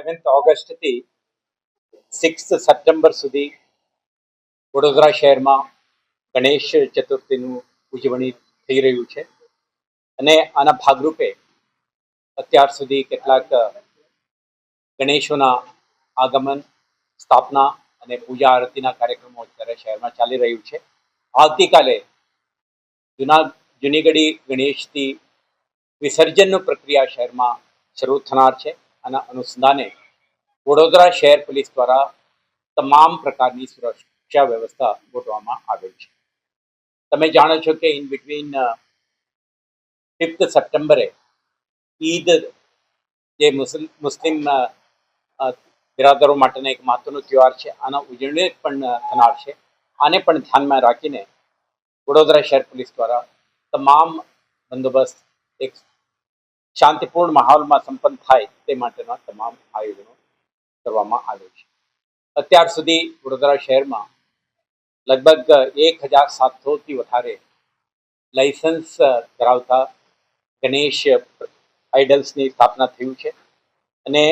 Seventh ઓગસ્ટથી six September સુધી વડોદરા શહેરમાં ગણેશ ચતુર્થીનું ઉજવણી થઈ રહ્યું છે. અને આના ભાગરૂપે અત્યાર સુધી કેટલાક ગણેશોના આગમન, સ્થાપના અને પૂજા આરતીના કાર્યક્રમો અત્યારે શહેરમાં ચાલી રહ્યું છે. આવતીકાલે જૂના જૂનીગઢી ગણેશથી વિસર્જનનું પ્રક્રિયા શહેરમાં શરૂ થનાર છે. આના અનુસંધાને વડોદરા શહેર પોલીસ દ્વારા તમામ પ્રકારની સુરક્ષા વ્યવસ્થા ગોઠવવામાં આવેલ છે. તમે જાણો છો કે ઇન બિટવીન ફિફ્થ સપ્ટેમ્બરે ઈદ જે મુસ્લિમ બિરાદરો માટેનો એક મહત્વનો તહેવાર છે, આના ઉજવણી પણ થનાર છે. આને પણ ધ્યાનમાં રાખીને વડોદરા શહેર પોલીસ દ્વારા તમામ બંદોબસ્ત એક શાંતિપૂર્ણ માહોલમાં સંપન્ન થાય તે માટેના તમામ આયોજનો કરવામાં આવે છે. અત્યાર સુધી વડોદરા શહેરમાં લગભગ એક હજાર સાતસોથી વધારે લાઇસન્સ ધરાવતા ગણેશ આઇડલ્સની સ્થાપના થયું છે અને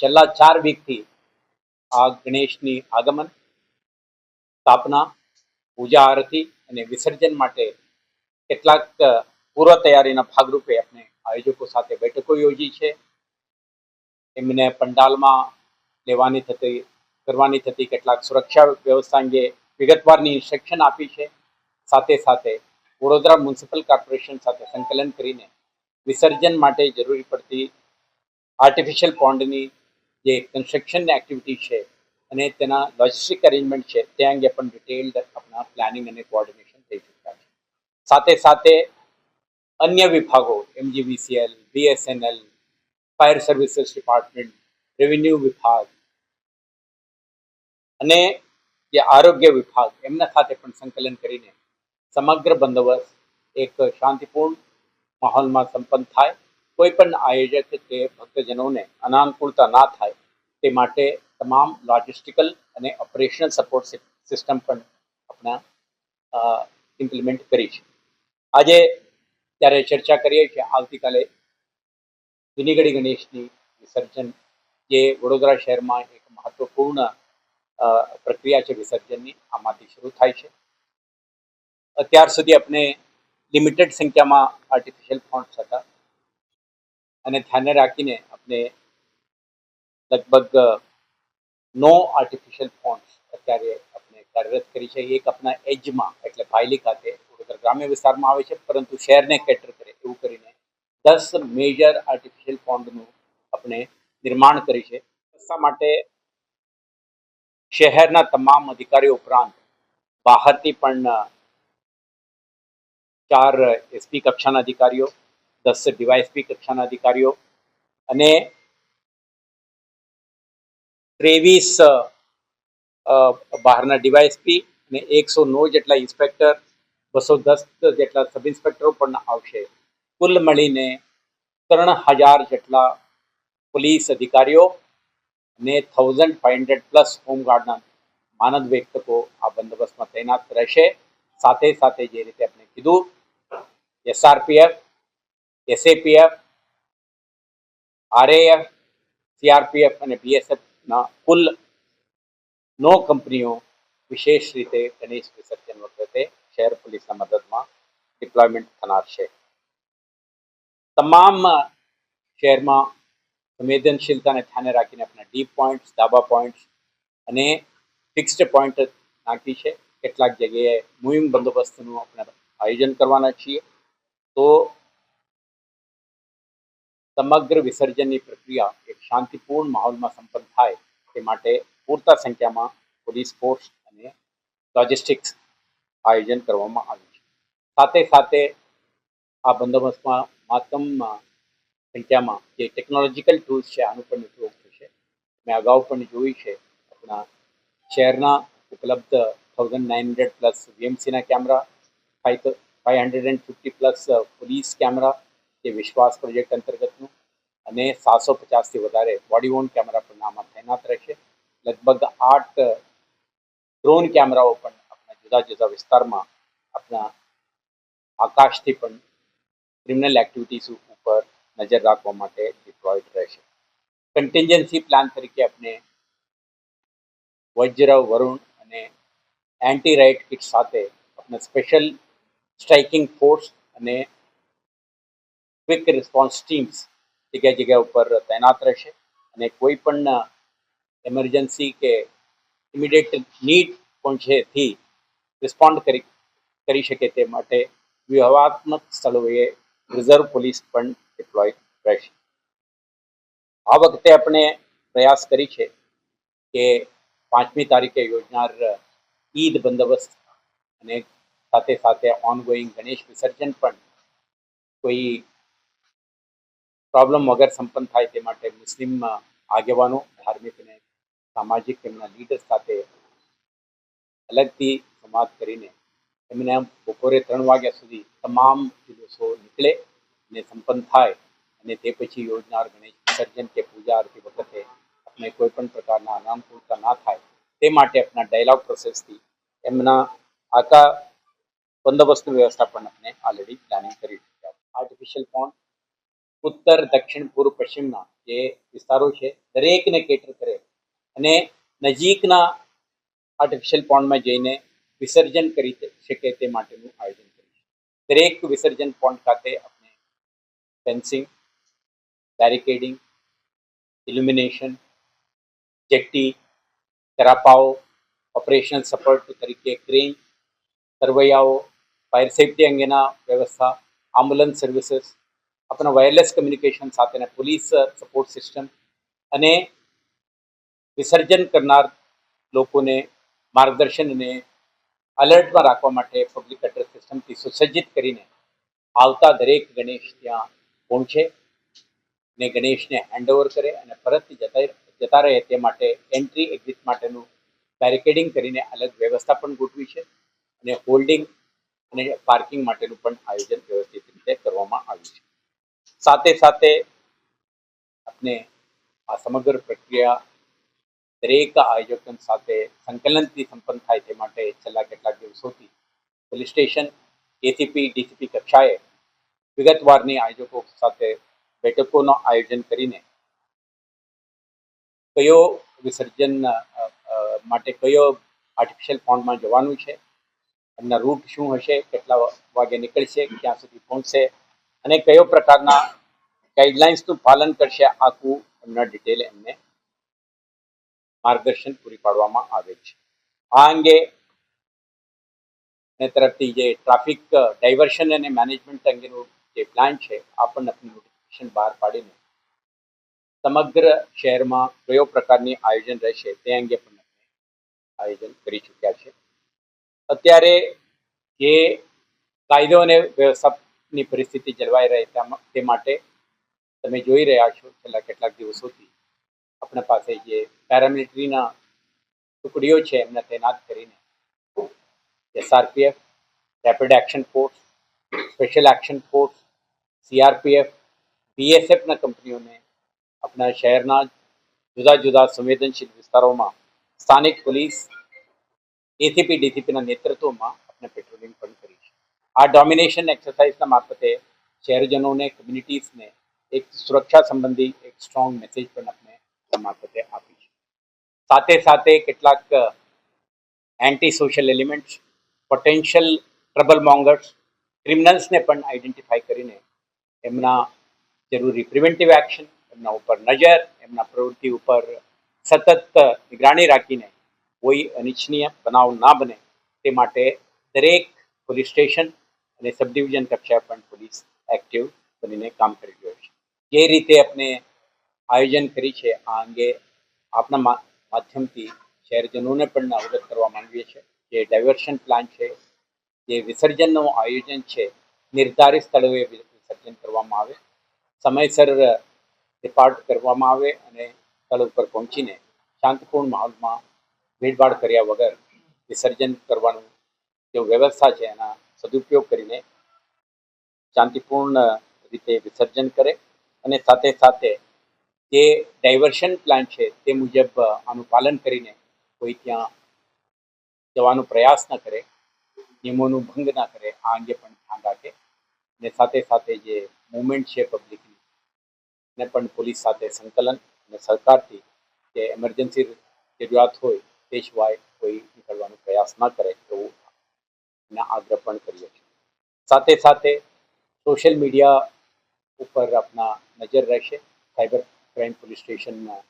છેલ્લા ચાર વીકથી આ ગણેશની આગમન, સ્થાપના, પૂજા આરતી અને વિસર્જન માટે કેટલાક પૂર્વ તૈયારીના ભાગરૂપે આપણે આયોજકો સાથે બેઠકો યોજી છે. એમને પંડાલમાં લેવાની થતી, કરવાની થતી કેટલાક સુરક્ષા વ્યવસ્થા અંગે વિગતવારની ઇન્સ્ટ્રક્શન આપી છે. સાથે સાથે વડોદરા મ્યુનિસિપલ કોર્પોરેશન સાથે સંકલન કરીને વિસર્જન માટે જરૂરી પડતી આર્ટિફિશિયલ પોન્ડની જે કન્સ્ટ્રક્શનની એક્ટિવિટી છે અને તેના લોજિસ્ટિક અરેન્જમેન્ટ છે તે અંગે પણ ડિટેલ્ડ આપણા પ્લાનિંગ અને કોઓર્ડિનેશન થઈ ચૂક્યા છે. સાથે સાથે અન્ય વિભાગો MGVCL BSNL fire services department revenue વિભાગ અને જે આરોગ્ય વિભાગ, એમના સાથે પણ સંકલન કરીને સમગ્ર બંદોબસ્ત એક શાંતિપૂર્ણ માહોલમાં સંપન્ન થાય. કોઈ પણ આયોજક કે ભક્તજનોને અનાનુકૂળતા ના થાય, તે માટે તમામ લોજિસ્ટિકલ અને ઓપરેશનલ સપોર્ટ સિસ્ટમ પણ આપણા ઇમ્પ્લિમેન્ટ કરી છે. આજે ત્યારે ચર્ચા કરીએ છીએ આવતીકાલે જૂનીગઢી ગણેશની વિસર્જન જે વડોદરા શહેરમાં એક મહત્વપૂર્ણ પ્રક્રિયા છે વિસર્જનની, આમાંથી શરૂ થાય છે. અત્યાર સુધી આપણે લિમિટેડ સંખ્યામાં આર્ટિફિશિયલ ફોન્ટ્સ હતા. અને ધ્યાને રાખીને આપણે લગભગ નો આર્ટિફિશિયલ ફોન્ટ્સ અત્યારે આપણે કાર્યરત કરી છે. એક આપણા એજમાં, એટલે ભાયલી ખાતે વડોદરા ગ્રામ્ય વિસ્તારમાં આવે છે, પરંતુ શહેરને કેટર કરે એવું કરીને દસ મેજર આર્ટિફિશિયલ પોન્ડનું આપણે નિર્માણ કરી છે. રસ્તા માટે શહેરના તમામ અધિકારીઓ ઉપરાંત બહારથી પણ ચાર એસપી કક્ષાના અધિકારીઓ, દસ ડીવાયએસપી કક્ષાના અધિકારીઓ અને ત્રેવીસ બહારના ડીવાયએસપી અને એકસો નવ જેટલા ઇન્સ્પેક્ટર બસો દસ જેટલા સબ ઇન્સ્પેક્ટરો પણ આવશે. કુલ મળીને ત્રણ હજાર જેટલા પોલીસ અધિકારીઓ ને થાઉઝન્ડ ફાઇવ હંડ્રેડ પ્લસ હોમગાર્ડના માનદ વ્યક્તકો આ બંદોબસ્તમાં તૈનાત રહેશે. સાથે સાથે જે રીતે આપણે કીધું એસઆરપીએફ એસએપીએફ આરએએફ સીઆરપીએફ અને બીએસએફના કુલ નો કંપનીઓ વિશેષ રીતે ગણેશ વિસર્જન વખતે શહેર પોલીસના મદદમાં ડિપ્લોયમેન્ટ થનાર છે. તમામ શહેરમાં સંવેદનશીલતાને ધ્યાને રાખીને આપણા ડીપ પોઈન્ટ્સ ધાબા પોઈન્ટ્સ અને ફિક્સ્ડ પોઈન્ટ નાખી છે. કેટલાક જગ્યાએ મુહિમ બંદોબસ્તનું આપણે આયોજન કરવાના છીએ. તો સમગ્ર વિસર્જનની પ્રક્રિયા એક શાંતિપૂર્ણ માહોલમાં સંપન્ન થાય તે માટે પૂરતા સંખ્યામાં પોલીસ ફોર્સ અને લોજિસ્ટિક્સ આયોજન કરવામાં આવ્યું છે. સાથે સાથે આ બંદોબસ્તમાં મહત્તમ સંખ્યામાં જે ટેકનોલોજીકલ ટૂલ્સ છે, આનું પણ ઉપયોગ થશે. મેં અગાઉ પણ જોયું છે, આપણા શહેરના ઉપલબ્ધ thousand nine hundred plus વીએમસીના camera five five hundred and fifty plus police camera જે વિશ્વાસ પ્રોજેક્ટ અંતર્ગતનું અને સાતસો પચાસથી વધારે બોડી વોર્ન કેમેરા પણ આમાં તૈનાત રહેશે. લગભગ આઠ ડ્રોન કેમેરાઓ પણ જુદા જુદા વિસ્તારમાં આપણા આકાશથી પણ ક્રિમિનલ એક્ટિવિટીઝ ઉપર નજર રાખવા માટે ડિપ્લોયડ રહેશે. કન્ટિન્જન્સી પ્લાન તરીકે આપણે વજ્ર, વરુણ અને એન્ટી રાઇટ કિટ સાથે આપણે સ્પેશિયલ સ્ટ્રાઇકિંગ ફોર્સ અને ક્વિક રિસ્પોન્સ ટીમ્સ જગ્યા જગ્યા ઉપર તૈનાત રહેશે અને કોઈ પણ એમરજન્સી કે ઇમિડિયેટ નીડ પહોંચેથી રિસ્પોન્ડ કરી કરી શકે તે માટે વ્યૂહાત્મક સ્થળોએ રિઝર્વ પોલીસ પણ ડિપ્લોય રહેશે. આ વખતે આપણે પ્રયાસ કરી છે કે પાંચમી તારીખે યોજનાર ઈદ બંદોબસ્ત અને સાથે સાથે ઓનગોઈંગ ગણેશ વિસર્જન પણ કોઈ પ્રોબ્લેમ વગર સંપન્ન થાય તે માટે મુસ્લિમ આગેવાનો, ધાર્મિક અને સામાજિક તેમના લીડર સાથે અલગથી સંવાદ કરીને એમને બપોરે ત્રણ વાગ્યા સુધી તમામ દિવસો નીકળે અને સંપન્ન થાય અને તે પછી યોજનાર ગણેશ વિસર્જન કે પૂજા આરતી વખતે આપણે કોઈ પણ પ્રકારના અનાનુકૂળતા ના થાય તે માટે આપણા ડાયલોગ પ્રોસેસથી એમના આખા બંદોબસ્તની વ્યવસ્થા પણ આપણે ઓલરેડી પ્લાનિંગ કરી ચૂક્યા આર્ટિફિશિયલ પોન્ડ ઉત્તર, દક્ષિણ, પૂર્વ, પશ્ચિમના જે વિસ્તારો છે, દરેકને કેટર કરે અને નજીકના આર્ટિફિશિયલ પોન્ડમાં જઈને વિસર્જન કરી શકે તે માટેનું આયોજન કરીશું. દરેક વિસર્જન પોઈન્ટ ખાતે આપણે ફેન્સિંગ, બેરિકેડિંગ, ઇલ્યુમિનેશન, જેટી, તરાપાઓ ઓપરેશનલ સપોર્ટ તરીકે ક્રેન, તરવૈયાઓ, ફાયર સેફટી અંગેના વ્યવસ્થા એમ્બ્યુલન્સ સર્વિસીસ, આપણા વાયરલેસ કમ્યુનિકેશન સાથેના પોલીસ સપોર્ટ સિસ્ટમ અને વિસર્જન કરનાર લોકોને માર્ગદર્શન અને અલર્ટમાં રાખવા માટે પબ્લિક એડ્રેસ સિસ્ટમથી સુસજ્જિત કરીને આવતા દરેક ગણેશ ત્યાં પહોંચે ને ગણેશને હેન્ડઓવર કરે અને પરત જતા જતા રહે તે માટે એન્ટ્રી એક્ઝિટ માટેનું બેરિકેડિંગ કરીને અલગ વ્યવસ્થા પણ ગોઠવી છે અને હોલ્ડિંગ અને પાર્કિંગ માટેનું પણ આયોજન વ્યવસ્થિત રીતે કરવામાં આવ્યું છે. સાથે સાથે આપણે આ સમગ્ર પ્રક્રિયા દરેક આયોજન સાથે સંકલનથી સંપન્ન થાય તે માટે છેલ્લા કેટલાક દિવસોથી પોલીસ સ્ટેશન એસીપી ડીસીપી કક્ષાએ વિગતવારની આયોજકો સાથે બેઠકોનું આયોજન કરીને કયો વિસર્જન માટે કયો આર્ટિફિશિયલ પોન્ડમાં જવાનું છે, એમના રૂટ શું હશે, કેટલા વાગે નીકળશે, ક્યાં સુધી પહોંચશે અને કયો પ્રકારના ગાઈડલાઇન્સનું પાલન કરશે, આખું એમના ડિટેલ એમને માર્ગદર્શન પૂરી પાડવામાં આવે છે. આ અંગે તરફથી જે ટ્રાફિક ડાયવર્શન અને મેનેજમેન્ટ અંગેનું જે પ્લાન છે, આ નોટિફિકેશન બહાર પાડીને સમગ્ર શહેરમાં કયો પ્રકારની આયોજન રહેશે તે અંગે પણ આયોજન કરી ચૂક્યા છે. અત્યારે જે કાયદો અને વ્યવસ્થાની પરિસ્થિતિ જળવાઈ રહે તે માટે તમે જોઈ રહ્યા છો છેલ્લા કેટલાક દિવસોથી. આપણા પાસે જે પેરામિલિટરીના ટુકડીઓ છે, એમને તૈનાત કરીને SRPF rapid action force special action force CRPF બીએસએફના કંપનીઓને આપણા શહેરના જુદા જુદા સંવેદનશીલ વિસ્તારોમાં સ્થાનિક પોલીસ એસીપી ડીસીપીના નેતૃત્વમાં આપણે પેટ્રોલિંગ પણ કરી છે. આ ડોમિનેશન એક્સરસાઇઝના મારફતે શહેરજનોને કમ્યુનિટીઝને એક સુરક્ષા સંબંધી એક સ્ટ્રોંગ મેસેજ પણ આપણે મારફતે આપી છે. સાથે સાથે કેટલાક anti social elements potential trouble mongers ક્રિમિનલ્સને પણ આઈડેન્ટિફાઈ કરીને એમના જરૂરી પ્રિવેન્ટિવ એક્શન એમના ઉપર નજર, એમના પ્રવૃત્તિ ઉપર સતત નિગરાણી રાખીને કોઈ અનિચ્છનીય બનાવ ના બને તે માટે દરેક પોલીસ સ્ટેશન અને સબ ડિવિઝન કક્ષાએ પણ પોલીસ એક્ટિવ બનીને કામ કરી રહ્યો છે. જે રીતે આપણે આયોજન કરી છે. આ અંગે આપના માધ્યમથી શહેરજનોને પણ અવગત કરવા માંગીએ છીએ જે ડાયવર્શન પ્લાન છે, જે વિસર્જનનું આયોજન છે, નિર્ધારિત સ્થળોએ વિસર્જન કરવામાં આવે, સમયસર રિપાર્ટ કરવામાં આવે અને સ્થળ ઉપર પહોંચીને શાંતિપૂર્ણ માહોલમાં ભીડભાડ કર્યા વગર વિસર્જન કરવાનું જે વ્યવસ્થા છે એના સદુપયોગ કરીને શાંતિપૂર્ણ રીતે વિસર્જન કરે અને સાથે સાથે જે ડાયવર્શન પ્લાન છે તે મુજબ આનું પાલન કરીને કોઈ ત્યાં જવાનો પ્રયાસ ન કરે, નિયમોનું ભંગ ના કરે, આ અંગે પણ ધ્યાન રાખે. અને સાથે સાથે જે મુવમેન્ટ છે પબ્લિકની ને પણ પોલીસ સાથે સંકલન અને સરકારથી જે એમરજન્સી જરૂરિયાત હોય તે સિવાય કોઈ નીકળવાનો પ્રયાસ ન કરે એવું એના આગ્રહ પણ કરીએ છીએ. સાથે સાથે સોશિયલ મીડિયા ઉપર આપના નજર રહેશે સાયબર ક્રાઇમ પોલીસ સ્ટેશનમાં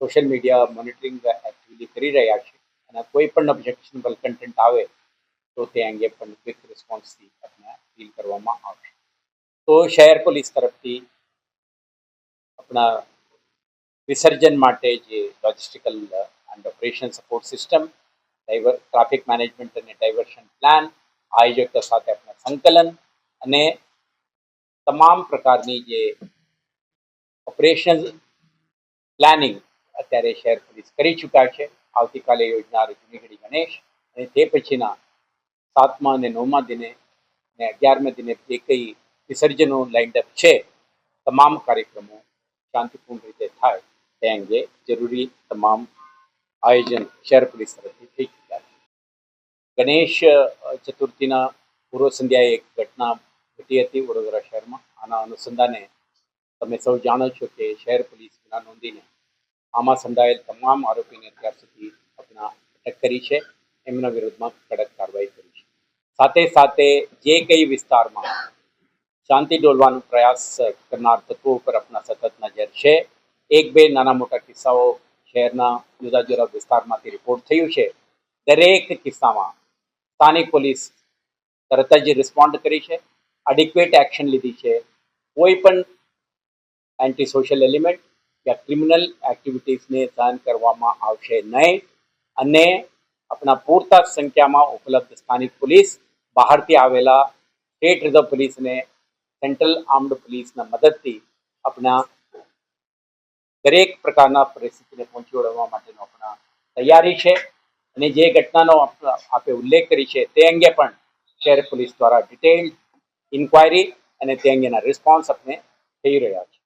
સોશિયલ મીડિયા મોનિટરિંગ એક્ટિવિટી કરી રહ્યા છે. અને કોઈ પણ ઓબ્જેક્શનેબલ કન્ટેન્ટ આવે, તો તે અંગે પણ ક્વિક રિસ્પોન્સથી આપણે ડીલ કરવામાં આવશે. તો શહેર પોલીસ તરફથી આપણા વિસર્જન માટે જે logistical and operation support system driver traffic management અને ડાયવર્શન પ્લાન આયોજકો સાથે આપણે સંકલન અને તમામ પ્રકારની જે ઓપરેશન પ્લાનિંગ અત્યારે શહેર કરી ચૂક્યા છે. આવતીકાલે યોજનાર જૂનીગઢી ગણેશ અને તે પછીના સાતમા અને નવમા દિને અને અગિયારમા દિને જે કંઈ વિસર્જનો લાઇન્ડઅપ છે, તમામ કાર્યક્રમો શાંતિપૂર્ણ રીતે થાય તે અંગે જરૂરી તમામ આયોજન શહેર પોલીસ તરફથી થઈ ચૂક્યા છે. ગણેશ ચતુર્થીના પૂર્વ સંધ્યાએ એક ઘટના ઘટી હતી વડોદરા શહેરમાં. આના અનુસંધાને તમે સૌ જાણો છો કે શહેર પોલીસ ગુના નોંધીને આમાં સંડાયેલ તમામ આરોપીને અત્યાર સુધી આપણા અટક કરી છે. એમના વિરુદ્ધમાં કડક કાર્યવાહી કરી છે. સાથે સાથે જે કઈ વિસ્તારમાં શાંતિ ડોલવાનો પ્રયાસ કરનાર તત્વો ઉપર આપણા સતત નજર છે. એક, બે નાના મોટા કિસ્સાઓ શહેરના જુદા જુદા વિસ્તારમાંથી રિપોર્ટ થયું છે. દરેક કિસ્સામાં સ્થાનિક પોલીસ તરત જ રિસ્પોન્ડ કરી છે. અડિક્વેટ એક્શન લીધી છે. કોઈ પણ એન્ટી સોશિયલ એલિમેન્ટ કે ક્રિમિનલ એક્ટિવિટીઝને સહન કરવામાં આવશે નહીં અને આપણા પૂરતા સંખ્યામાં ઉપલબ્ધ સ્થાનિક પોલીસ બહારથી આવેલા સ્ટેટ રિઝર્વ પોલીસને સેન્ટ્રલ આર્મ્ડ પોલીસના મદદથી આપણા દરેક પ્રકારના પરિસ્થિતિને પહોંચી વળવા માટેનો આપણા તૈયારી છે અને જે ઘટનાનો આપે ઉલ્લેખ કરી છે તે અંગે પણ શહેર પોલીસ દ્વારા ડિટેલ ઇન્ક્વાયરી અને તે અંગેના રિસ્પોન્સ આપણે થઈ રહ્યા છે